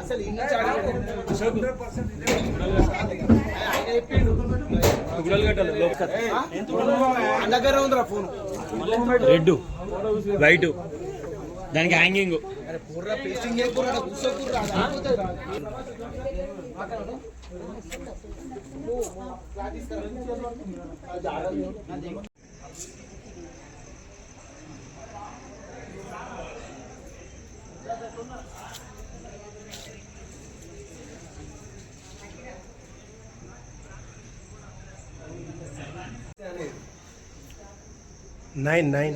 అసలు ఈ దగ్గర ఉందిరా ఫోన్. Red white. దానికి హ్యాంగింగ్ అరే పూర్రా పేస్టింగ్ చేయకూడదు కూర్చోకూడదు ఆగిపోతుంది నైన్ నైన్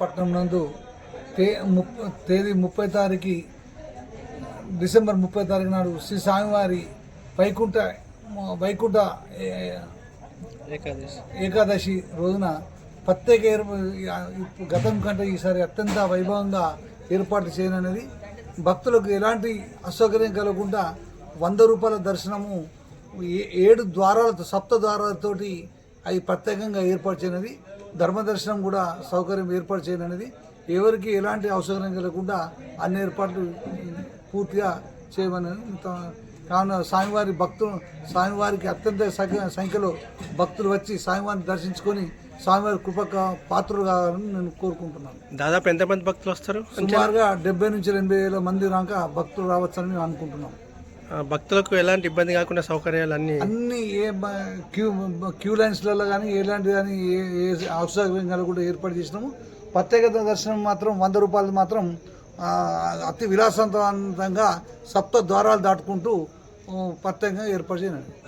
పట్నం నందు తే ముప్ప తేదీ ముప్పై తారీఖు డిసెంబర్ ముప్పై తారీఖు నాడు శ్రీ స్వామివారి వైకుంఠ వైకుంఠ ఏకాదశి. రోజున ప్రత్యేక ఏర్పాటు గతం కంటే ఈసారి అత్యంత వైభవంగా ఏర్పాటు చేయననేది భక్తులకు ఎలాంటి అసౌకర్యం కలగకుండా వంద రూపాయల దర్శనము ఏ- ఏడు ద్వారాలతో సప్త ద్వారాలతోటి అవి ప్రత్యేకంగా ఏర్పాటు చేయనది ధర్మ దర్శనం కూడా సౌకర్యం ఏర్పాటు చేయననేది ఎవరికి ఎలాంటి అవసరం కలగకుండా అన్ని ఏర్పాట్లు పూర్తిగా చేయమని కావున స్వామివారి భక్తులు స్వామివారికి అత్యంత సంఖ్య- సంఖ్యలో భక్తులు వచ్చి స్వామివారిని దర్శించుకొని స్వామివారి కృపక పాత్రలు కావాలని నేను కోరుకుంటున్నాను. దాదాపు ఎంతమంది భక్తులు వస్తారు? సుమారుగా డెబ్బై నుంచి ఎనభై వేల మంది రాక భక్తులు రావచ్చని మేము అనుకుంటున్నాం భక్తులకు ఎలాంటి ఇబ్బంది కాకుండా సౌకర్యాలు అన్ని? అన్ని ఏ క్యూ క్యూ లైన్స్లలో కానీ ఎలాంటి కానీ ఏ ఏ అవసరం కూడా ఏర్పాటు చేసినాము. ప్రత్యేకత దర్శనం మాత్రం వంద రూపాయలు మాత్రం అతి విలాసవంతంగా సప్త ద్వారాలు దాటుకుంటూ ప్రత్యేకంగా ఏర్పాటు చేయనండి